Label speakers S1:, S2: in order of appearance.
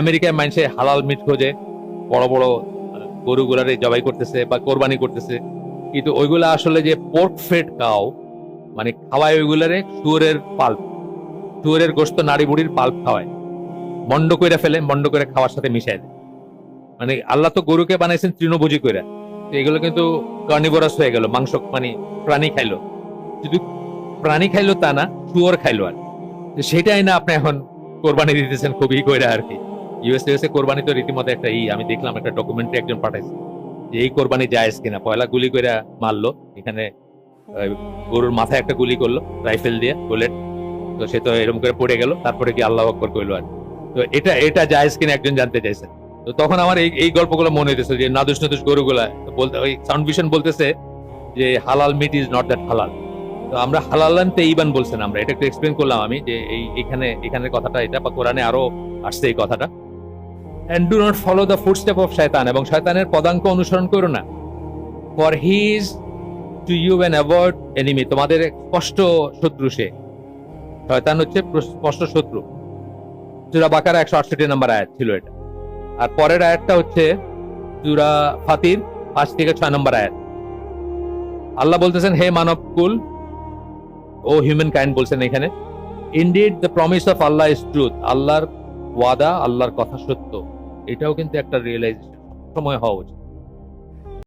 S1: আমেরিকায় মানুষে হালাল মিট খোঁজে বড় বড় গরুগুলারে জবাই করতেছে বা কোরবানি করতেছে। কিন্তু ওইগুলা আসলে যে পোর্ক ফেড কাও মানে খাওয়ায় ওইগুলারে শুয়োরের পাল্প শুয়োরের গোস্ত নাড়ি বুড়ির পাল্প খাওয়ায়। মন্ড কইরা ফেলে, মন্ড করে খাওয়ার সাথে মিশায় মানে আল্লাহ তো গরুকে বানাইছেন তৃণভোজী কইরা। এগুলো কিন্তু কার্নিভোরাস হয়ে গেল, মাংস মানে প্রাণী খাইলো। শুধু প্রাণী খাইলো তা না, শুয়োর খাইলো আর সেটাই না আপনি এখন কোরবানি দিতেছেন খুবই কইরা আর কি। ইউএস ইউএসএ কোরবানি তো রীতিমতো একটা ই, আমি দেখলাম একটা ডকুমেন্টারি একজন পাঠাইছে যে এই কোরবানি জায়েজ কিনা। পয়লা গুলি করে মারলো, এখানে গরুর মাথায় একটা গুলি করল, রাইফেল দিয়ে বুলেট তো সে তো এরকম করে পড়ে গেল, তারপরে কি আল্লাহ আকবর কইলো আর তো এটা এটা জায়েজ কিনা একজন জানতে চাইছে। তো তখন আমার এই এই গল্পগুলো মনে হইতেছে যে নাদুস নাদুস গরুগুলা বলতে, ওই সাউন্ড ভিশন বলতেছে যে হালাল মিট ইজ নট দ্যাট হালাল তো আমরা হালাল হালালানতে ইবান বলছেন আমরা, এটা একটু এক্সপ্লেন করলাম আমি যে এই, এখানে, এখানের কথাটা এটা, বা কোরআনে আরও আসছে এই কথাটা। And do not follow the footstep of শয়তান এবং শয়তানের পদাঙ্ক অনুসরণ করো না। For his to you an avoid enemy তোমাদের স্পষ্ট শত্রু সে। শয়তান হচ্ছে স্পষ্ট শত্রু। চূড়া বাকার একশো আটষট্টি নাম্বার আয়াত ছিল এটা। আর পরের আয়াতটা হচ্ছে চূড়া ফাতির, পাঁচ থেকে ছয় নম্বর আয়াত। আল্লাহ বলতেছেন, হে মানব কুল, ও হিউম্যান কাইন্ড বলছেন এখানে indeed the promise of Allah is truth আল্লাহর ওয়াদা, আল্লাহর কথা সত্য। এটাও কিন্তু একটা রিয়েলাইজেশন সময় হওয়া উচিত।